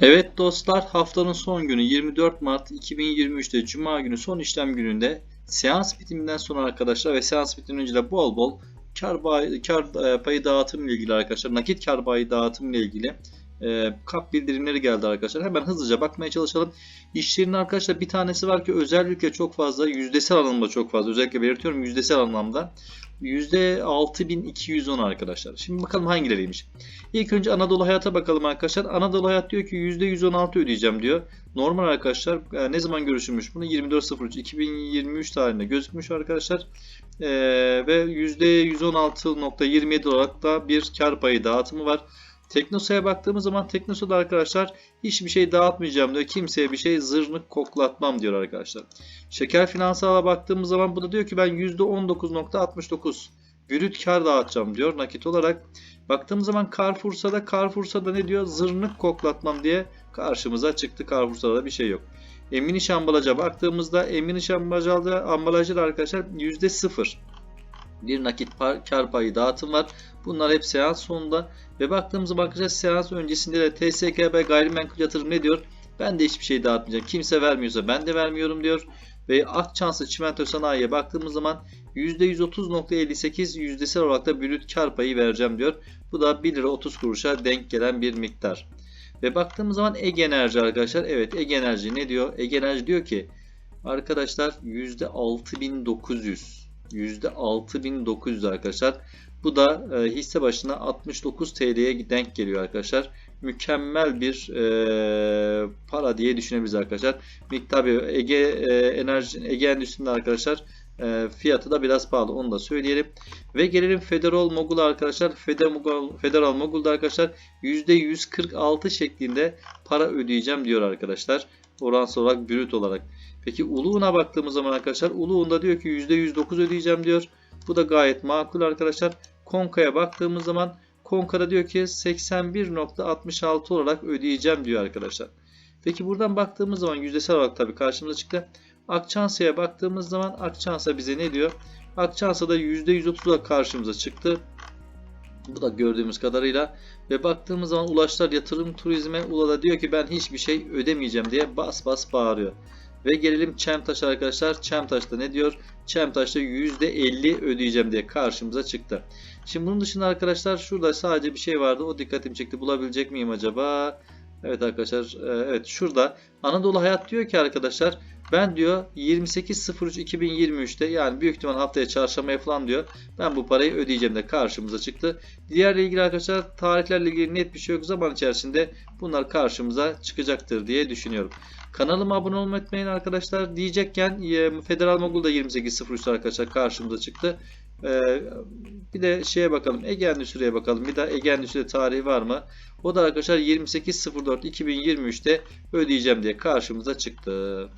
Evet dostlar haftanın son günü 24 Mart 2023'te Cuma günü son işlem gününde seans bitiminden sonra arkadaşlar ve seans bitiminden önce de bol bol kar, payı, kar e, payı dağıtım ile ilgili arkadaşlar nakit kar payı dağıtım ile ilgili e, kap bildirimleri geldi arkadaşlar. Hemen hızlıca bakmaya çalışalım. İşlerin arkadaşlar bir tanesi var ki özellikle çok fazla yüzdesel anlamda çok fazla özellikle belirtiyorum yüzdesel anlamda %6210 arkadaşlar. Şimdi bakalım hangileriymiş. İlk önce Anadolu Hayat'a bakalım arkadaşlar. Anadolu Hayat diyor ki %116 ödeyeceğim diyor. Normal arkadaşlar e, ne zaman görüşülmüş bunu? 24.03 2023 tarihinde gözükmüş arkadaşlar. E, ve %116.27 olarak da bir kar payı dağıtımı var. Teknosa'ya baktığımız zaman Teknosa'da arkadaşlar hiçbir şey dağıtmayacağım diyor. Kimseye bir şey zırnık koklatmam diyor arkadaşlar. Şeker Finansal'a baktığımız zaman bu da diyor ki ben %19.69 brüt kar dağıtacağım diyor nakit olarak. Baktığımız zaman Carrefour'sa da Carrefour'sa da ne diyor? Zırnık koklatmam diye karşımıza çıktı. Carrefour'sa da bir şey yok. Emin İş Ambalaja baktığımızda Emin İş Ambalajda, ambalajda arkadaşlar %0 bir nakit par, kar payı dağıtım var. Bunlar hep seans sonunda. Ve baktığımız zaman arkadaşlar seans öncesinde de TSKB gayrimenkul yatırım ne diyor? Ben de hiçbir şey dağıtmayacağım. Kimse vermiyorsa ben de vermiyorum diyor. Ve Akçansı Çimento Sanayi'ye baktığımız zaman %130.58 yüzdesel olarak da brüt kar payı vereceğim diyor. Bu da 1 lira 30 kuruşa denk gelen bir miktar. Ve baktığımız zaman Ege Enerji arkadaşlar. Evet Ege Enerji ne diyor? Ege Enerji diyor ki arkadaşlar %6900 %6900 arkadaşlar. Bu da e, hisse başına 69 TL'ye denk geliyor arkadaşlar. Mükemmel bir e, para diye düşünebiliriz arkadaşlar. Bir Ege e, Enerji Ege Endüstri'nde arkadaşlar e, fiyatı da biraz pahalı onu da söyleyelim. Ve gelelim Federal Mogul arkadaşlar. Federal, Federal Mogul'da arkadaşlar %146 şeklinde para ödeyeceğim diyor arkadaşlar. Oransal olarak brüt olarak. Peki Uluğun'a baktığımız zaman arkadaşlar Uluğun'da diyor ki %109 ödeyeceğim diyor. Bu da gayet makul arkadaşlar. Konka'ya baktığımız zaman Konka'da diyor ki 81.66 olarak ödeyeceğim diyor arkadaşlar. Peki buradan baktığımız zaman yüzdesel olarak tabii karşımıza çıktı. Akçansa'ya baktığımız zaman Akçansa bize ne diyor? Akçansa'da %130 olarak karşımıza çıktı. Bu da gördüğümüz kadarıyla. Ve baktığımız zaman Ulaşlar Yatırım Turizm'e Ula'da diyor ki ben hiçbir şey ödemeyeceğim diye bas bas bağırıyor. Ve gelelim Çemtaş arkadaşlar. Çemtaş'ta ne diyor? Çemtaş'ta %50 ödeyeceğim diye karşımıza çıktı. Şimdi bunun dışında arkadaşlar şurada sadece bir şey vardı. O dikkatimi çekti. Bulabilecek miyim acaba? Evet arkadaşlar. Evet şurada Anadolu Hayat diyor ki arkadaşlar ben diyor 28.03.2023'te yani büyük ihtimal haftaya çarşambaya falan diyor. Ben bu parayı ödeyeceğim de karşımıza çıktı. Diğerle ilgili arkadaşlar tarihlerle ilgili net bir şey yok. Zaman içerisinde bunlar karşımıza çıkacaktır diye düşünüyorum. Kanalıma abone olmayı arkadaşlar. Diyecekken e, Federal Mogul'da 28.03 arkadaşlar karşımıza çıktı. Ee, bir de şeye bakalım. Ege Endüstri'ye bakalım. Bir daha Ege Endüstri tarihi var mı? O da arkadaşlar 28.04.2023'te ödeyeceğim diye karşımıza çıktı.